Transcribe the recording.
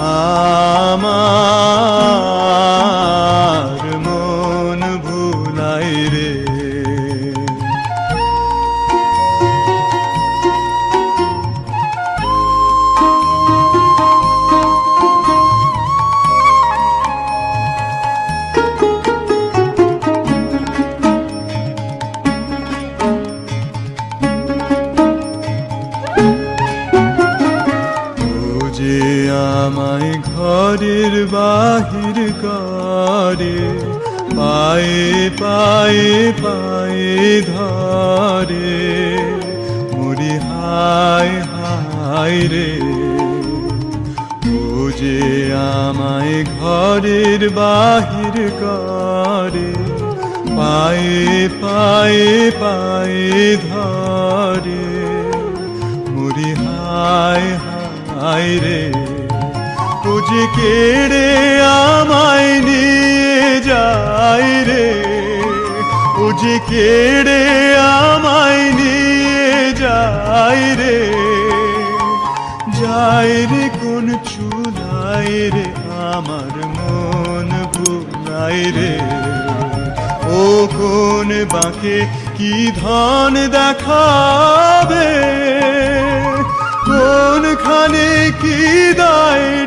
আমার ঘরের বাহির করে পায়ে পায়ে পায়ে ধরে। মুড়ি হায় হায় রে যে আমায় ঘরের বাহির করে পায়ে পায়ে পায়ে ধরে। মুড়ি হায় হায় রে তুঝে কেড়ে আমায় নিয়ে যায় রে। উজে কেড়ে আমায় নিয়ে যায় রে। যায় রে কোন চুলাই রে, আমার মন ভুলাই রে। ও কোন বাঁকে কি ধন দেখাবে? কোনখানে কি দায়